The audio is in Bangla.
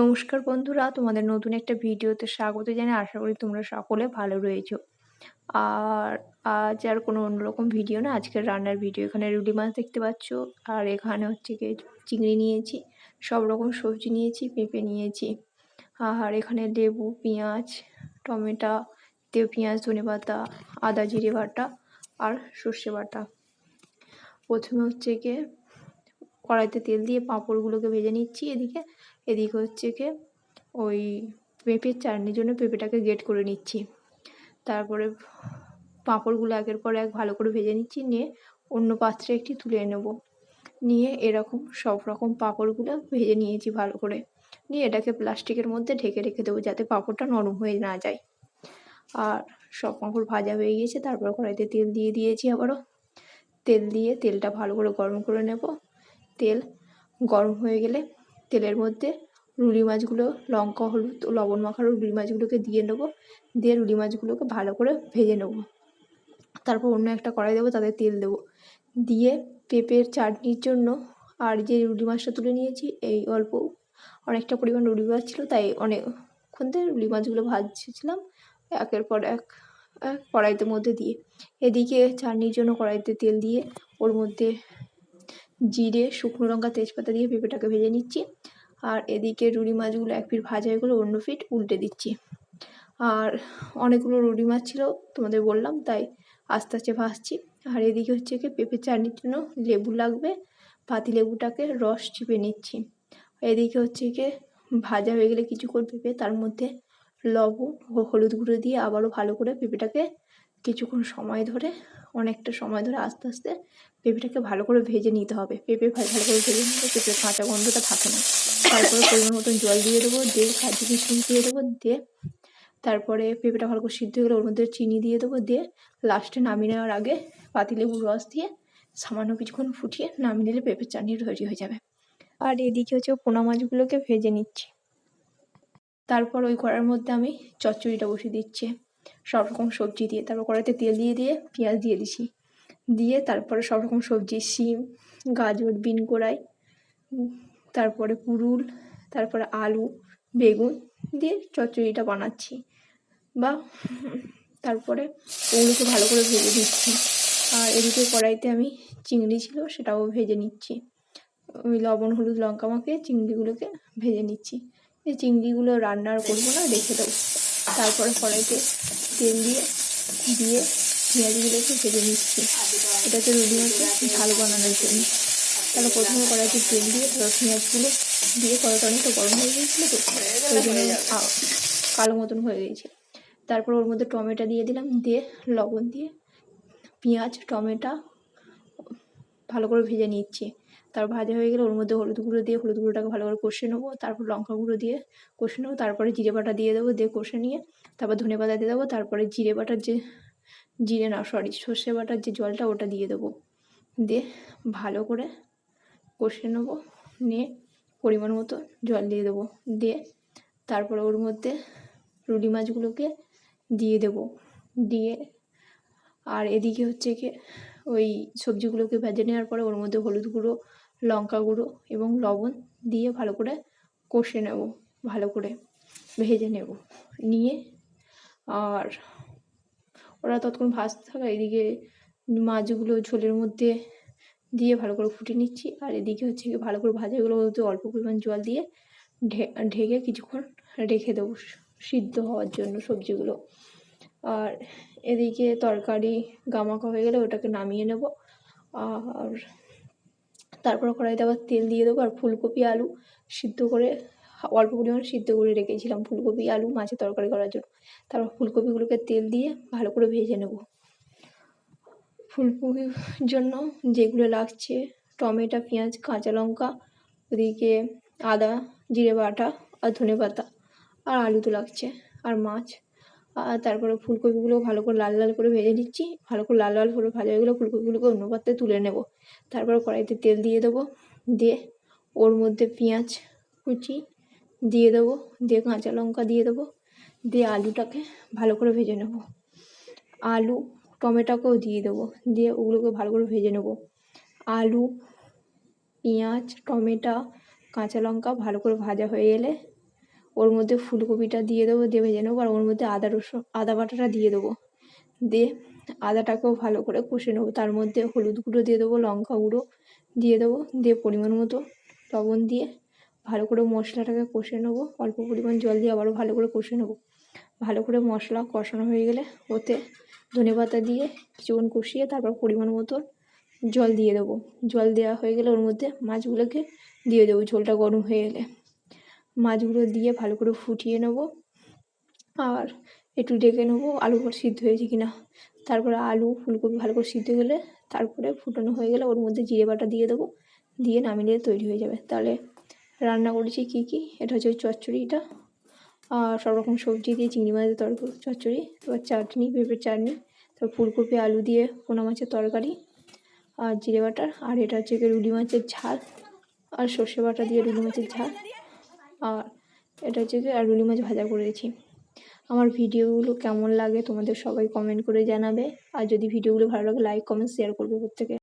নমস্কার বন্ধুরা, তোমাদের নতুন একটা ভিডিওতে স্বাগত জানাই। আশা করি তোমরা সকলে ভালো রয়েছো। আর আজ আর কোনো অন্যরকম ভিডিও না, আজকের রান্নার ভিডিও। এখানে রুটি মাছ দেখতে পাচ্ছ, আর এখানে হচ্ছে কি চিংড়ি নিয়েছি, সব রকম সবজি নিয়েছি, পেঁপে নিয়েছি। আর এখানে লেবু, পেঁয়াজ, টমেটো, তেও পেঁয়াজ, ধনে পাতা, আদা, জিরে বাটা, আর সর্ষে বাটা। প্রথমে হচ্ছে গিয়ে কড়াইতে তেল দিয়ে পাঁপড়গুলোকে ভেজে নিচ্ছি। এদিকে এদিকে হচ্ছে কি ওই পেঁপের চাটনির জন্য পেঁপেটাকে গেট করে নিচ্ছি। তারপরে পাঁপড়গুলো একের পর এক ভালো করে ভেজে নিচ্ছি, নিয়ে অন্য পাত্রে একটি তুলে নেব। নিয়ে এরকম সব রকম পাঁপড়গুলো ভেজে নিয়েছি ভালো করে। নিয়ে এটাকে প্লাস্টিকের মধ্যে ঢেকে রেখে দেবো যাতে পাঁপড়টা নরম হয়ে না যায়। আর সব পাঁপড় ভাজা হয়ে গিয়েছে, তারপর কড়াইতে তেল দিয়ে দিয়েছি আবারও। তেল দিয়ে তেলটা ভালো করে গরম করে নেব। তেল গরম হয়ে গেলে তেলের মধ্যে রুলি মাছগুলো, লঙ্কা, হলুদ, লবণ মাখা রুলি মাছগুলোকে দিয়ে নেব। দিয়ে রুলি মাছগুলোকে ভালো করে ভেজে নেব। তারপর অন্য একটা কড়াই দেবো, তাতে তেল দেবো। দিয়ে পেঁপের চাটনির জন্য আর যে রুলি মাছটা তুলে নিয়েছি, এই অল্প অনেকটা পরিমাণ রুলি মাছ ছিল, তাই অনেকক্ষণ ধরে রুলি মাছগুলো ভাজছিলাম, একের পর এক এক কড়াইতে মধ্যে দিয়ে। এদিকে চাটনির জন্য কড়াইতে তেল দিয়ে ওর মধ্যে জিরে, শুকনো লঙ্কা, তেজপাতা দিয়ে পেঁপেটাকে ভেজে নিচ্ছি। আর এদিকে রুই মাছগুলো এক পিঠ ভাজা হয়ে গেলো, অন্য পিঠ উল্টে দিচ্ছি। আর অনেকগুলো রুড়ি মাছ ছিল, তোমাদের বললাম, তাই আস্তে আস্তে ভাজছি। আর এদিকে হচ্ছে কি পেঁপে চাটনির জন্য লেবু লাগবে, পাতি লেবুটাকে রস চিপে নিচ্ছি। এদিকে হচ্ছে কি ভাজা হয়ে গেলে কিছুক্ষণ পেঁপে, তার মধ্যে লবণ ও হলুদ গুঁড়ো দিয়ে আবারও ভালো করে পেঁপেটাকে কিছুক্ষণ সময় ধরে অনেকটা সময় ধরে আস্তে আস্তে পেঁপেটাকে ভালো করে ভেজে নিতে হবে। পেঁপে ভালো করে ভেজে নিতে পেঁপের কাঁচা গন্ধটা থাকে না। তারপরে পরিমাণ মতন জল দিয়ে দেবো দিয়ে কাজু কিশমিশ দিয়ে দেবো দিয়ে তারপরে পেঁপেটা ভালো করে সিদ্ধ হয়ে গেলে ওর মধ্যে চিনি দিয়ে দেবো দিয়ে লাস্টে নামিয়ে নেওয়ার আগে পাতিলেবুর রস দিয়ে সামান্য কিছুক্ষণ ফুটিয়ে নামিয়ে নিলে পেঁপের চাটনি তৈরি হয়ে যাবে। আর এদিকে হচ্ছে পোনা মাছগুলোকে ভেজে নিচ্ছি। তারপর ওই কড়ার মধ্যে আমি চচ্চড়িটা বসিয়ে দিচ্ছি। সব রকম সবজি দিয়ে, তারপর কড়াইতে তেল দিয়ে দিয়ে পেঁয়াজ দিয়ে দিছি। দিয়ে তারপরে সব রকম সবজি, শিম, গাজর, বিন কোড়াই, তারপরে পুরুল তারপরে আলু, বেগুন দিয়ে চচ্চড়িটা বানাচ্ছি। বা তারপরে ওগুলোকে ভালো করে ভেজে দিচ্ছি আর এদিকে কড়াইতে আমি চিংড়ি ছিল সেটাও ভেজে নিচ্ছি। ওই লবণ, হলুদ, লঙ্কা মাখিয়ে চিংড়িগুলোকে ভেজে নিচ্ছি। এই চিংড়িগুলো রান্নার করব না রেখে দেবো। তারপরে কড়াইতে তেল দিয়ে দিয়ে পেঁয়াজগুলোকে ভেজে নিচ্ছি। এটা হচ্ছে রুটি মাছের ঝাল বানানোর জন্য। তাহলে প্রথমে কড়াইতে তেল দিয়ে, তারপর পেঁয়াজগুলো দিয়ে কড়াইটা অনেকটা গরম হয়ে গিয়েছিল তো ওই জন্য কালো মতন হয়ে গিয়েছে তারপর ওর মধ্যে টমেটো দিয়ে দিলাম, দিয়ে লবণ দিয়ে পেঁয়াজ, টমেটো ভালো করে ভেজে নিচ্ছি। তারপর ভাজা হয়ে গেলে ওর মধ্যে হলুদ গুঁড়ো দিয়ে হলুদ গুঁড়োটাকে ভালো করে কষে নেব, তারপর লঙ্কা গুঁড়ো দিয়ে কষে নেব, তারপরে জিরে বাটা দিয়ে দেবো, দিয়ে কষে নিয়ে তারপর ধনে পাতা দিয়ে দেবো, তারপরে জিরে বাটার যে, জিরে না সরি সর্ষে বাটার যে জলটা ওটা দিয়ে দেবো, দিয়ে ভালো করে কষে নেব, নিয়ে পরিমাণ মতো জল দিয়ে দেবো, দিয়ে তারপরে ওর মধ্যে রুলি মাছগুলোকে দিয়ে দেবো, দিয়ে আর এদিকে হচ্ছে কি ওই সবজিগুলোকে ভেজে নেওয়ার পরে ওর মধ্যে হলুদ গুঁড়ো লঙ্কা গুঁড়ো এবং লবণ দিয়ে ভালো করে কষে নেব, ভালো করে ভেজে নেব। নিয়ে আর ওরা ততক্ষণ ভাজতে থাকা এদিকে মাছগুলো ঝোলের মধ্যে দিয়ে ভালো করে ফুটিয়ে নিচ্ছি। আর এদিকে হচ্ছে কি ভালো করে ভাজাগুলো মধ্যে অল্প পরিমাণ জল দিয়ে ঢেকে কিছুক্ষণ রেখে দেবো সিদ্ধ হওয়ার জন্য সবজিগুলো। আর এদিকে তরকারি গামাখা হয়ে গেলে ওটাকে নামিয়ে নেব। আর তারপর কড়াইতে আবার তেল দিয়ে দেবো আর ফুলকপি, আলু সিদ্ধ করে অল্প পরিমাণ সিদ্ধ করে রেখেছিলাম ফুলকপি, আলু মাছের তরকারি করার জন্য। তারপর ফুলকপিগুলোকে তেল দিয়ে ভালো করে ভেজে নেব। ফুলকপির জন্য যেগুলো লাগছে, টমেটো, পেঁয়াজ, কাঁচা লঙ্কা, ওদিকে আদা, জিরে বাটা আর ধনে পাতা, আর আলু তো লাগছে, আর মাছ। তারপরে ফুলকপিগুলো ভালো করে লাল লাল করে ভেজে নিচ্ছি। ভালো করে লাল লাল করে ভাজা হয়ে গেলে ফুলকপিগুলোকে অন্য পাত্রে তুলে নেব। তারপরে কড়াইতে তেল দিয়ে দেবো। দিয়ে ওর মধ্যে পেঁয়াজ কুচি দিয়ে দেবো। দিয়ে কাঁচা লঙ্কা দিয়ে দেবো। দিয়ে আলুটাকে ভালো করে ভেজে নেব। আলু টমেটোকেও দিয়ে দেবো। দিয়ে ওগুলোকে ভালো করে ভেজে নেব। আলু, পেঁয়াজ, টমেটো, কাঁচা লঙ্কা ভালো করে ভাজা হয়ে গেলে ওর মধ্যে ফুলকপিটা দিয়ে দেবো দিয়ে ভেজে নেব আর ওর মধ্যে আদা রসুন, আদা বাটাটা দিয়ে দেবো। দিয়ে আদাটাকেও ভালো করে কষে নেব। তার মধ্যে হলুদ গুঁড়ো দিয়ে দেবো, লঙ্কা গুঁড়ো দিয়ে দেবো, দিয়ে পরিমাণ মতো লবণ দিয়ে ভালো করে মশলাটাকে কষে নেব। অল্প পরিমাণ জল দিয়ে আবারও ভালো করে কষে নেব। ভালো করে মশলা কষানো হয়ে গেলে ওতে ধনে পাতা দিয়ে কিছুক্ষণ কষিয়ে তারপর পরিমাণ মতো জল দিয়ে দেবো। জল দেওয়া হয়ে গেলে ওর মধ্যে মাছগুলোকে দিয়ে দেবো। ঝোলটা গরম হয়ে গেলে মাছগুলো দিয়ে ভালো করে ফুটিয়ে নেব। আর একটু ডেকে নেব, আলু সিদ্ধ হয়েছে কিনা। তারপরে আলু, ফুলকপি ভালো করে সিদ্ধ গেলে তারপরে ফুটানো হয়ে গেলে ওর মধ্যে জিরে বাটা দিয়ে দেবো। দিয়ে নামিয়ে নিলে তৈরি হয়ে যাবে। তাহলে রান্না করেছি কী কী? এটা হচ্ছে চচ্চড়িটা। আর সব রকম সবজি দিয়ে চিংড়ি মাছের তরকারি চচ্চড়ি। তারপর চাটনি, পেঁপের চাটনি। তারপর ফুলকপি, আলু দিয়ে পোনা মাছের তরকারি আর জিরে বাটার আর এটা হচ্ছে রুলি মাছের ঝাল। আর সর্ষে বাটা দিয়ে রুলি মাছের ঝাল। আর এটা হচ্ছে গিয়ে আর রুলি মাছ ভাজা করেছি। আমার ভিডিওগুলো কেমন লাগে তোমাদের সবাই কমেন্ট করে জানাবে। আর যদি ভিডিওগুলো ভালো লাগে লাইক কমেন্ট শেয়ার করবে প্রত্যেকে।